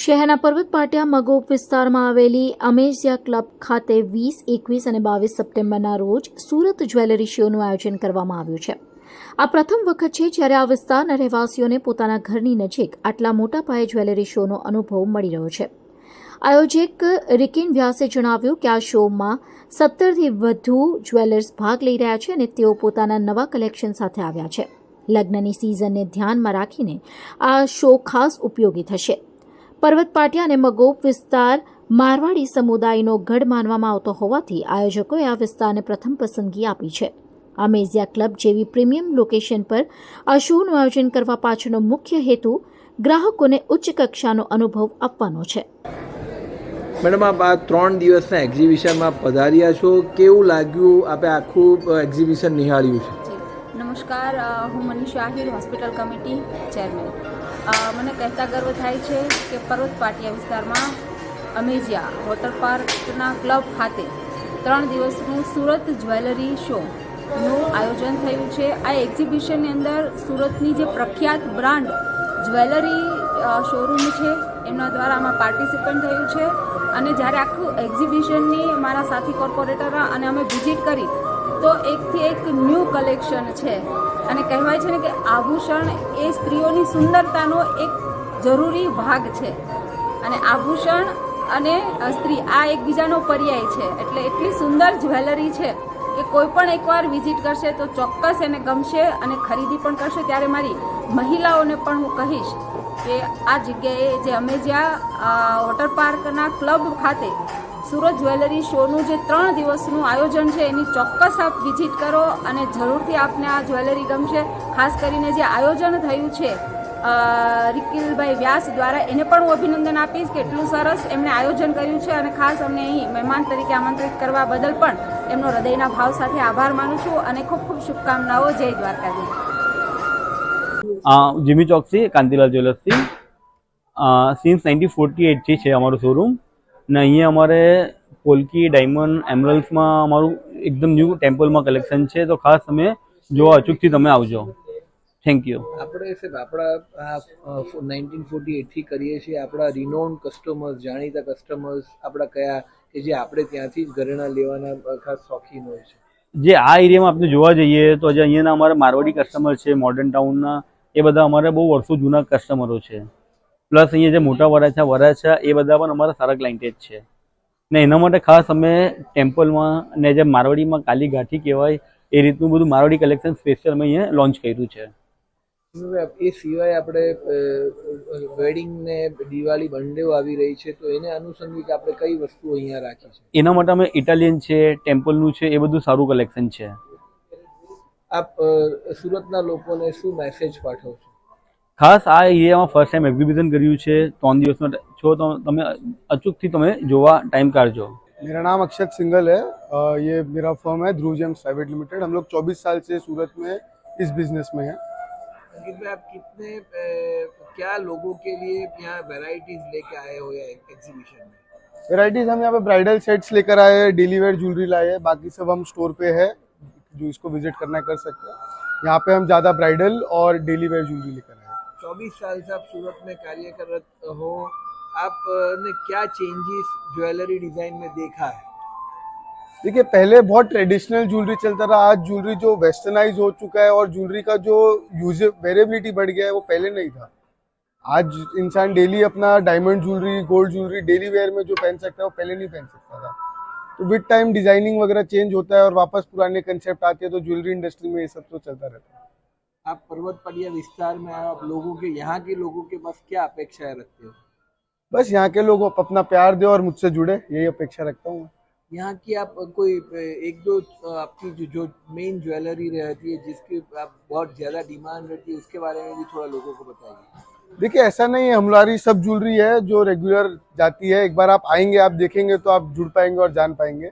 શહેરના પર્વત પાટિયા મગોપ વિસ્તારમાં આવેલી અમેઝિયા ક્લબ ખાતે વીસ, એકવીસ અને બાવીસ સપ્ટેમ્બરના રોજ સુરત જ્વેલરી શોનું આયોજન કરવામાં આવ્યું છે. આ પ્રથમ વખત છે જ્યારે આ વિસ્તારના રહેવાસીઓને પોતાના ઘરની નજીક આટલા મોટા પાયે જ્વેલરી શોનો અનુભવ મળી રહ્યો છે. આયોજક રિકિન વ્યાસે જણાવ્યું કે આ શોમાં સત્તરથી વધુ જ્વેલર્સ ભાગ લઈ રહ્યા છે અને તેઓ પોતાના નવા કલેક્શન સાથે આવ્યા છે. લગ્નની સિઝનને ધ્યાનમાં રાખીને આ શો ખાસ ઉપયોગી થશે. પર્વત પાટિયા અને મગોપ વિસ્તાર મારવાડી સમુદાયનો ગઢ માનવામાં આવતો હોવાથી આયોજકોએ આ વિસ્તારને પ્રથમ પસંદગી આપી છે. અમેઝિયા ક્લબ જેવી પ્રીમિયમ લોકેશન પર આ શોનું આયોજન કરવા પાછળનો મુખ્ય હેતુ ગ્રાહકોને ઉચ્ચ કક્ષાનો અનુભવ આપવાનો છે. મેડમ આપ આ ત્રણ દિવસના એક્ઝિબિશનમાં પધાર્યા છો. કેવું લાગ્યું આપે આખું એક્ઝિબિશન નિહાળ્યું છે? નમસ્કાર હું Manish Ahir hospital committee chairman. મને કહેતા ગર્વ થાય છે કે પર્વત પાટિયા વિસ્તારમાં અમેજિયા વોટર પાર્કના ક્લબ ખાતે ત્રણ દિવસનું સુરત જ્વેલરી શોનું આયોજન થયું છે. આ એક્ઝિબિશનની અંદર સુરતની જે પ્રખ્યાત બ્રાન્ડ જ્વેલરી શોરૂમ છે, એમના દ્વારા આમાં પાર્ટિસિપન્ટ થયું છે. અને જ્યારે આખું એક્ઝિબિશનની મારા સાથી કોર્પોરેટર અને અમે વિઝિટ કરી, તો એકથી એક ન્યૂ કલેક્શન છે. અને કહેવાય છે ને કે આભૂષણ એ સ્ત્રીઓની સુંદરતાનો એક જરૂરી ભાગ છે. અને આભૂષણ અને સ્ત્રી આ એકબીજાનો પર્યાય છે. એટલે એટલી સુંદર જ્વેલરી છે કે કોઈ પણ એકવાર વિઝિટ કરશે તો ચોક્કસ એને ગમશે અને ખરીદી પણ કરશે. ત્યારે મારી મહિલાઓને પણ હું કહીશ કે આ જગ્યાએ જે અમે જ્યાં વોટર પાર્કના ક્લબ ખાતે સુરત જ્વેલરી શોનું જે ત્રણ દિવસનું આયોજન છે, એની ચોક્કસ આપ વિઝિટ કરો અને જરૂરથી આપને આ જ્વેલરી ગમશે. ખાસ કરીને જે આયોજન થયું છે રિકિલભાઈ વ્યાસ દ્વારા, એને પણ હું અભિનંદન આપીશ કે એટલું સરસ એમણે આયોજન કર્યું છે અને ખાસ અમને અહીં મહેમાન તરીકે આમંત્રિત કરવા બદલ પણ એમનો હૃદયના ભાવ સાથે આભાર માનું છું અને ખૂબ ખૂબ શુભકામનાઓ. જય દ્વારકાધીશ. જીમી ચોકસી, કાંતિલાલ જ્વેલર્સથી. સિન્સ નાઇન્ટીન ફોર્ટી એટથી છે અમારું શોરૂમ ને અહીંયા અમારે પોલકી ડાયમંડ એમરલ્સમાં અમારું એકદમ ન્યૂ ટેમ્પલમાં કલેક્શન છે. તો ખાસ તમે જોવા અચૂકથી તમે આવજો. થેન્ક યુ આપણે સાહેબ આપણા નાઇન્ટીન ફોર્ટી એટથી કરીએ છીએ આપણા રિનોન કસ્ટમર્સ જાણીતા કસ્ટમર્સ આપણા કયા કે જે આપણે ત્યાંથી જ ઘરેણા લેવાના ખાસ શોખીન હોય છે. જે આ એરિયામાં આપણે જોવા જઈએ તો જે અહીંયાના અમારા મારવાડી કસ્ટમર છે મોડર્ન ટાઉનના એ બધા અમારે બહુ વર્ષો જૂના કસ્ટમરો છે. પ્લસ અહીંયા જે મોટા વરાછા વરાછા એ બધા પણ અમારા સારા ક્લાઇન્ટેજ છે. ને એના માટે ખાસ અમે ટેમ્પલમાં ને જે મારવાડીમાં કાલી ગાંઠી કહેવાય એ રીતનું બધું મારવાડી કલેક્શન સ્પેશિયલ અમે અહીંયા લોન્ચ કર્યું છે. એ સિવાય આપણે વેડિંગ ને દિવાળી બંને આવી રહી છે તો એને અનુસંધિક આપણે કઈ વસ્તુ અહીંયા રાખી છે? એના માટે અમે ઇટાલિયન છે ટેમ્પલનું છે એ બધું સારું કલેક્શન છે. આપ સુરતના લોકોને શું મેસેજ પાઠવશો? ખાસ આ એરિયામાં ફર્સ્ટ ટાઈમ એક્ઝિબિશન કર્યું છે ત્રણ દિવસનો છો તો તમે અચૂકથી તમે જોવા ટાઈમ કાઢજો मेरा नाम अक्षत सिंगल है अ, ये मेरा फर्म है ध्रुव जेम्स प्राइवेट लिमिटेड हम लोग 24 साल से सूरत में इस बिजनेस में हैं अंकित भाई आप कितने अ, क्या लोगों के लिए यहाँ वैरायटीज लेके आए हो या एग्जीबिशन में वेराइटीज हम यहाँ पे ब्राइडल सेट्स लेकर आए हैं डेली वेयर ज्वेलरी लाए हैं बाकी सब हम स्टोर पे है जो इसको विजिट करना है कर सकते हैं यहाँ पे हम ज़्यादा ब्राइडल और डेली वेयर ज्वेलरी लेकर आए हैं चौबीस साल से आप सूरत में कार्य कर आप हो, आपने क्या चेंजेस ज्वेलरी डिज़ाइन में देखा है? देखिए, पहले बहुत ट्रेडिशनल ज्वेलरी चलता था आज ज्वेलरी जो वेस्टर्नाइज हो चुका है और ज्वेलरी का जो यूज़ वेरेबिलिटी बढ़ गया है, वो पहले नहीं था। आज इंसान डेली अपना diamond jewellery gold jewellery daily wear में जो पहन सकता है, वो पहले नहीं पहन सकता था। तो विद टाइम डिज़ाइनिंग वगैरह चेंज होता है और वापस पुराने कंसेप्ट आते हैं तो ज्वेलरी इंडस्ट्री में ये सब तो चलता रहता है। आप पर्वत पड़िया विस्तार में आए आप लोगों के यहाँ के लोगों के पास क्या अपेक्षाएँ रखते हो? बस यहाँ के लोग अपना प्यार दे और मुझसे जुड़े यही अपेक्षा रखता हूँ यहाँ की आप कोई एक दो आपकी जो जो मेन ज्वेलरी रहती है जिसकी आप बहुत ज़्यादा डिमांड रहती है उसके बारे में भी थोड़ा लोगों को बताइए। देखिए ऐसा नहीं है हमारी सब ज्वेलरी है जो रेगुलर जाती है। एक बार आप आएँगे आप देखेंगे तो आप जुड़ पाएँगे और जान पाएँगे।